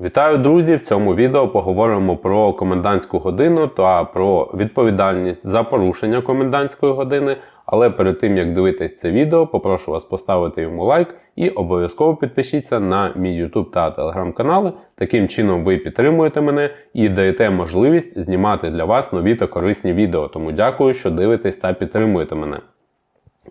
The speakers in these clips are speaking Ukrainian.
Вітаю, друзі! В цьому відео поговоримо про комендантську годину та про відповідальність за порушення комендантської години. Але перед тим як дивитись це відео, попрошу вас поставити йому лайк і обов'язково підпишіться на мій YouTube та Telegram канали. Таким чином ви підтримуєте мене і даєте можливість знімати для вас нові та корисні відео. Тому дякую, що дивитесь та підтримуєте мене.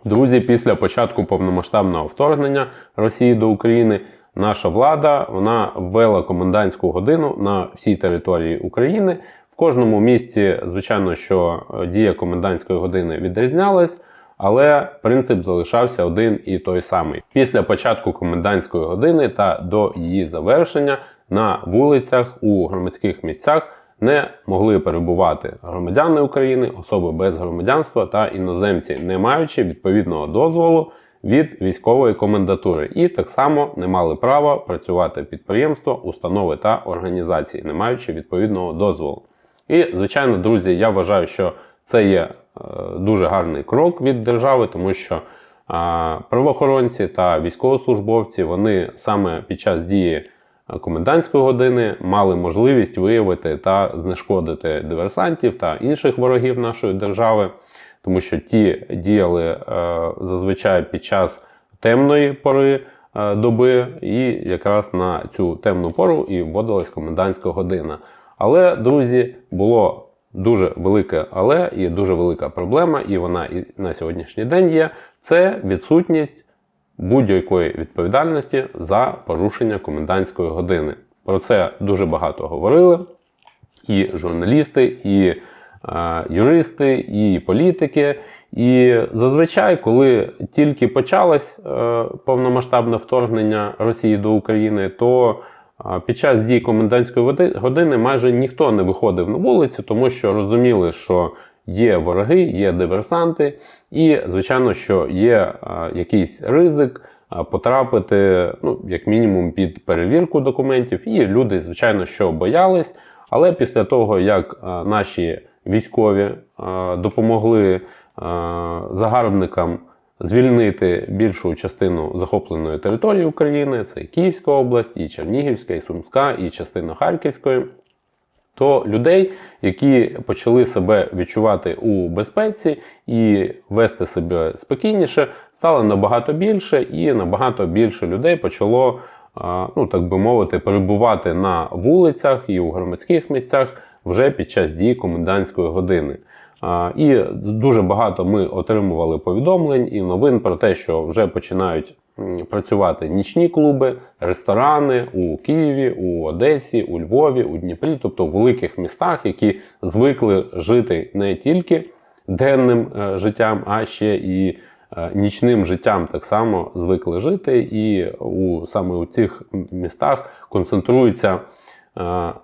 Друзі, після початку повномасштабного вторгнення Росії до України наша влада вона ввела комендантську годину на всій території України. В кожному місті, звичайно, що е, дія комендантської години відрізнялась, але принцип залишався один і той самий. Після початку комендантської години та до її завершення на вулицях у громадських місцях не могли перебувати громадяни України, особи без громадянства та іноземці, не маючи відповідного дозволу від військової комендатури, і так само не мали права працювати підприємства, установи та організації, не маючи відповідного дозволу. І, звичайно, друзі, я вважаю, що це є е, дуже гарний крок від держави, тому що правоохоронці та військовослужбовці вони саме під час дії комендантської години мали можливість виявити та знешкодити диверсантів та інших ворогів нашої держави, тому що ті діяли е, зазвичай під час темної пори е, доби, і якраз на цю темну пору і вводилась комендантська година. Але, друзі, було дуже велике але і дуже велика проблема, і вона і на сьогоднішній день є. Це відсутність будь-якої відповідальності за порушення комендантської години. Про це дуже багато говорили і журналісти, і юристи, і політики. І зазвичай, коли тільки почалось е, повномасштабне вторгнення Росії до України, то е, під час дій комендантської години майже ніхто не виходив на вулицю, тому що розуміли, що є вороги, є диверсанти, і, звичайно, що є е, якийсь ризик е, потрапити, ну, як мінімум, під перевірку документів. І люди, звичайно, що боялись. Але після того, як е, наші військові е, допомогли е, загарбникам звільнити більшу частину захопленої території України, це і Київська область, і Чернігівська, і Сумська, і частина Харківської. То людей, які почали себе відчувати у безпеці і вести себе спокійніше, стало набагато більше, і набагато більше людей почало, ну так би мовити, перебувати на вулицях і у громадських місцях вже під час дії комендантської години. І дуже багато ми отримували повідомлень і новин про те, що вже починають працювати нічні клуби, ресторани у Києві, у Одесі, у Львові, у Дніпрі, тобто в великих містах, які звикли жити не тільки денним е, життям, а ще і е, нічним життям так само звикли жити. І у саме у цих містах концентруються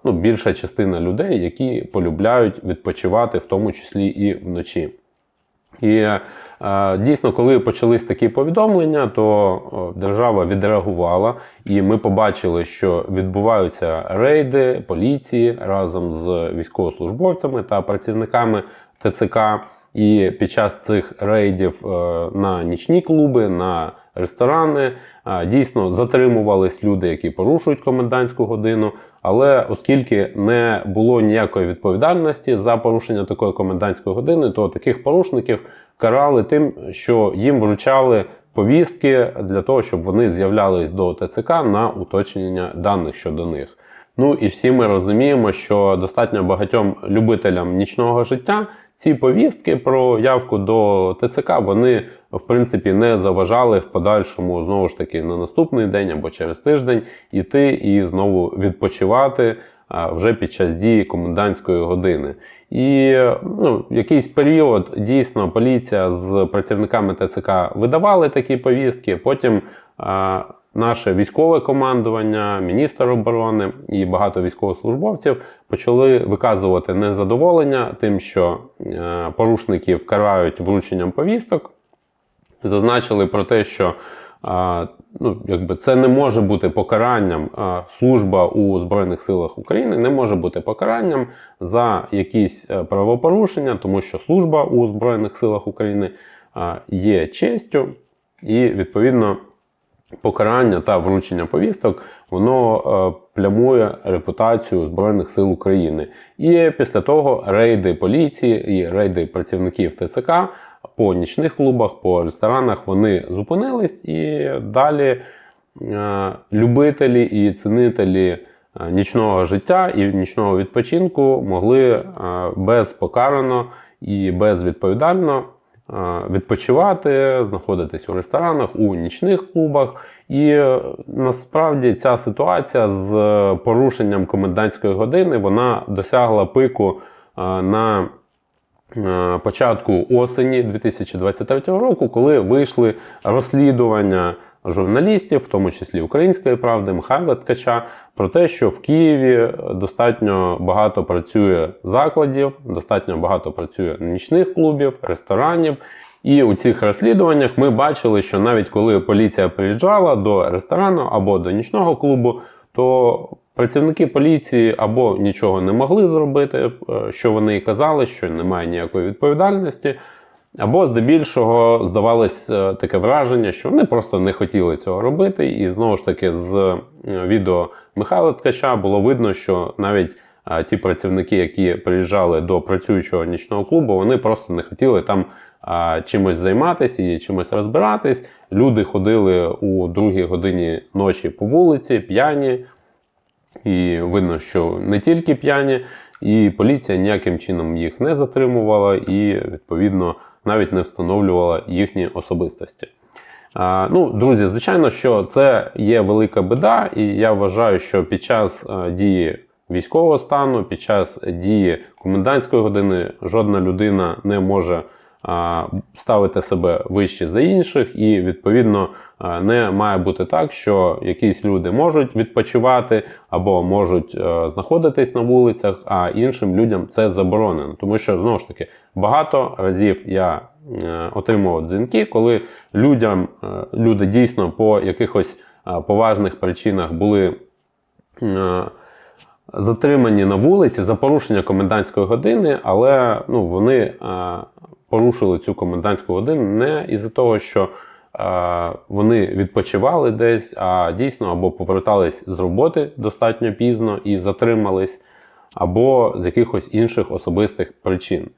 ну, більша частина людей, які полюбляють відпочивати, в тому числі і вночі. І е, дійсно, коли почались такі повідомлення, то держава відреагувала, і ми побачили, що відбуваються рейди поліції разом з військовослужбовцями та працівниками ТЦК. І під час цих рейдів е, на нічні клуби, на ресторани е, дійсно затримувались люди, які порушують комендантську годину. Але оскільки не було ніякої відповідальності за порушення такої комендантської години, то таких порушників карали тим, що їм вручали повістки для того, щоб вони з'являлись до ТЦК на уточнення даних щодо них. Ну і всі ми розуміємо, що достатньо багатьом любителям нічного життя ці повістки про явку до ТЦК вони в принципі не заважали в подальшому знову ж таки на наступний день або через тиждень іти і знову відпочивати вже під час дії комендантської години. І ну, якийсь період дійсно поліція з працівниками ТЦК видавали такі повістки. Потім а, наше військове командування, міністр оборони і багато військовослужбовців почали виказувати незадоволення тим, що е, порушників карають врученням повісток. Зазначили про те, що ну, якби це не може бути покаранням. Служба у Збройних силах України не може бути покаранням за якісь е, правопорушення, тому що служба у Збройних силах України є честю, і відповідно покарання та вручення повісток воно е, плямує репутацію Збройних сил України. І після того рейди поліції і рейди працівників ТЦК по нічних клубах, по ресторанах вони зупинились і далі е, любителі і цінителі е, нічного життя і нічного відпочинку могли безпокарано і безвідповідально відпочивати, знаходитись у ресторанах, у нічних клубах. І е, насправді ця ситуація з е, порушенням комендантської години вона досягла пику е, на е, початку осені 2023 року, коли вийшли розслідування журналістів, в тому числі Української правди Михайла Ткача, про те, що в Києві достатньо багато працює закладів, достатньо багато працює нічних клубів, ресторанів. І у цих розслідуваннях ми бачили, що навіть коли поліція приїжджала до ресторану або до нічного клубу, то працівники поліції або нічого не могли зробити, е, що вони і казали, що немає ніякої відповідальності. Або здебільшого здавалось е, таке враження, що вони просто не хотіли цього робити. І знову ж таки, з е, відео Михайла Ткача було видно, що навіть е, ті працівники, які приїжджали до працюючого нічного клубу, вони просто не хотіли там чимось займатися і чимось розбиратись. Люди ходили у другій годині ночі по вулиці, п'яні. І видно, що не тільки п'яні, і поліція ніяким чином їх не затримувала, і відповідно навіть не встановлювала їхні особистості. Ну, друзі, звичайно, що це є велика біда, і я вважаю, що під час е, дії військового стану, під час дії комендантської години жодна людина не може ставити себе вище за інших, і відповідно не має бути так, що якісь люди можуть відпочивати або можуть е, знаходитись на вулицях, а іншим людям це заборонено. Тому що знову ж таки багато разів я е, отримував дзвінки, коли людям е, люди дійсно по якихось поважних причинах були. Затримані на вулиці за порушення комендантської години, але ну, вони порушили цю комендантську годину не із-за того, що е, вони відпочивали десь, а дійсно або повертались з роботи достатньо пізно і затримались, або з якихось інших особистих причин.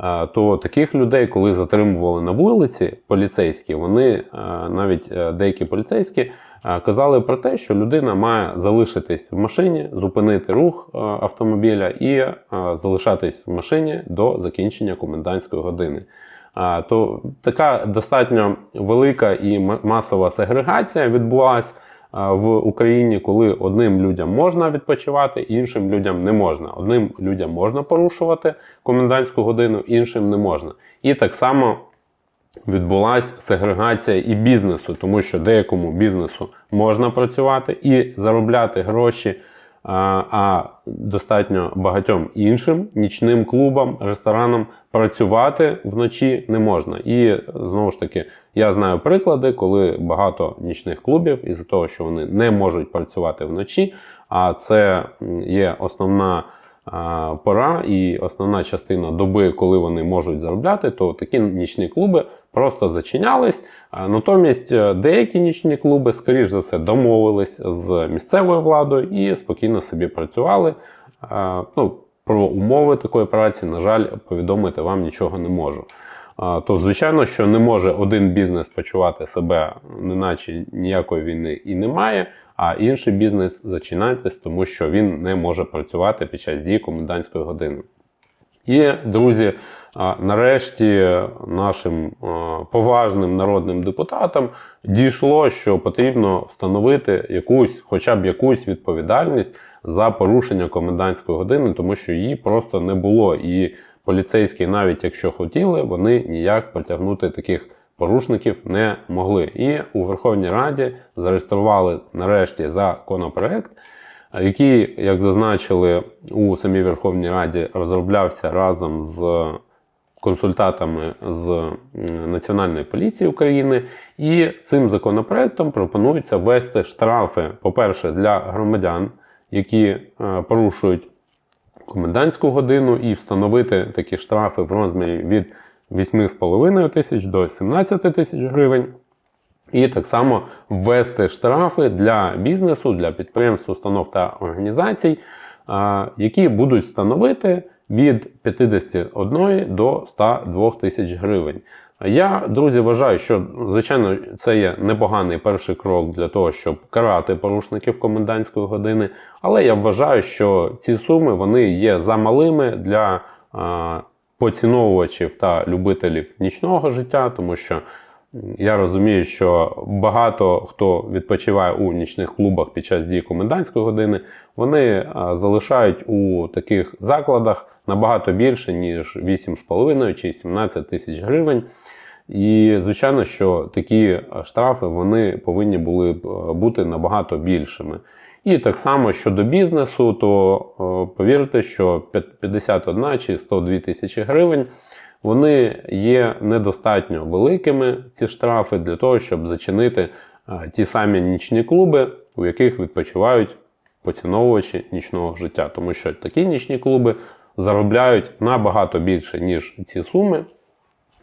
Е, То таких людей, коли затримували на вулиці поліцейські, вони е, навіть е, деякі поліцейські казали про те, що людина має залишитись в машині, зупинити рух е, автомобіля і е, залишатись в машині до закінчення комендантської години. Е, То така достатньо велика і масова сегрегація відбулася в Україні, коли одним людям можна відпочивати, іншим людям не можна. Одним людям можна порушувати комендантську годину, іншим не можна. І так само відбулася сегрегація і бізнесу, тому що деякому бізнесу можна працювати і заробляти гроші. А, достатньо багатьом іншим нічним клубам, ресторанам працювати вночі не можна. І знову ж таки, я знаю приклади, коли багато нічних клубів, із-за того, що вони не можуть працювати вночі, а це є основна пора і основна частина доби, коли вони можуть заробляти, то такі нічні клуби просто зачинялись. Натомість е, деякі нічні клуби, скоріш за все, домовились з місцевою владою і спокійно собі працювали. Ну, про умови такої праці, на жаль, повідомити вам нічого не можу. То, звичайно, що не може один бізнес почувати себе, неначе ніякої війни і немає, а інший бізнес зачинайтесь, тому що він не може працювати під час дії комендантської години. І, друзі, нарешті нашим поважним народним депутатам дійшло, що потрібно встановити якусь, хоча б якусь відповідальність за порушення комендантської години, тому що її просто не було. І поліцейські, навіть якщо хотіли, вони ніяк притягнути таких порушників не могли. І у Верховній Раді зареєстрували нарешті законопроект, який, як зазначили у самій Верховній Раді, розроблявся разом з консультатами з Національної поліції України. І цим законопроектом пропонується ввести штрафи, по-перше, для громадян, які е, порушують комендантську годину, і встановити такі штрафи в розмірі від 8,5 тисяч до 17 тисяч гривень. І так само ввести штрафи для бізнесу, для підприємств, установ та організацій, які будуть становити від 51 до 102 тисяч гривень. Я, друзі, вважаю, що звичайно це є непоганий перший крок для того, щоб карати порушників комендантської години. Але я вважаю, що ці суми вони є замалими для поціновувачів та любителів нічного життя, тому що я розумію, що багато хто відпочиває у нічних клубах під час дії комендантської години, вони залишають у таких закладах набагато більше, ніж 8,5 чи 17 тисяч гривень. І, звичайно, що такі штрафи вони повинні були е, бути набагато більшими. І так само щодо бізнесу, то е, повірте, що 51 чи 102 тисячі гривень вони є недостатньо великими, ці штрафи, для того, щоб зачинити е, ті самі нічні клуби, у яких відпочивають поціновувачі нічного життя. Тому що такі нічні клуби заробляють набагато більше, ніж ці суми.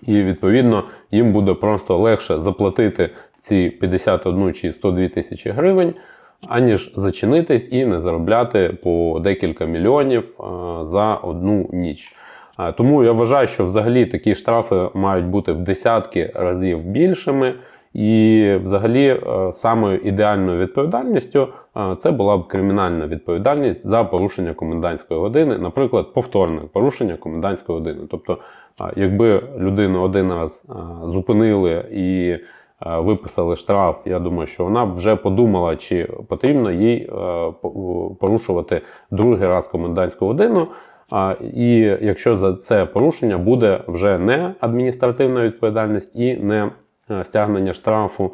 І відповідно їм буде просто легше заплатити ці 51 чи 102 тисячі гривень, аніж зачинитись і не заробляти по декілька мільйонів е, за одну ніч. Тому я вважаю, що взагалі такі штрафи мають бути в десятки разів більшими. І, взагалі, е, самою ідеальною відповідальністю е, це була б кримінальна відповідальність за порушення комендантської години, наприклад, повторне порушення комендантської години. Тобто, е, якби людину один раз зупинили і виписали штраф, я думаю, що вона б вже подумала, чи потрібно їй порушувати другий раз комендантську годину. І якщо за це порушення буде вже не адміністративна відповідальність і не е, стягнення штрафу,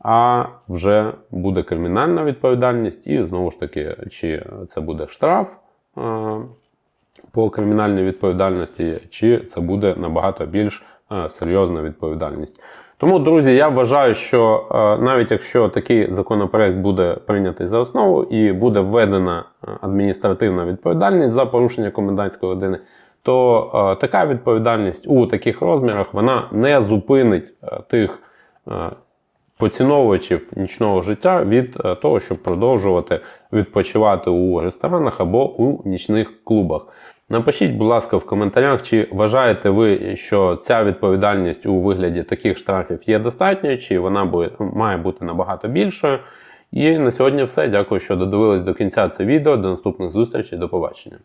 а вже буде кримінальна відповідальність, і знову ж таки, чи це буде штраф е, по кримінальній відповідальності, чи це буде набагато більш е, серйозна відповідальність. Тому, друзі, я вважаю, що е, навіть якщо такий законопроект буде прийнятий за основу і буде введена е, адміністративна відповідальність за порушення комендантської години, то е, така відповідальність у таких розмірах вона не зупинить тих поціновувачів нічного життя від того, щоб продовжувати відпочивати у ресторанах або у нічних клубах. Напишіть, будь ласка, в коментарях, чи вважаєте ви, що ця відповідальність у вигляді таких штрафів є достатньою, чи вона має бути набагато більшою. І на сьогодні все. Дякую, що додивились до кінця це відео. До наступних зустрічей. До побачення.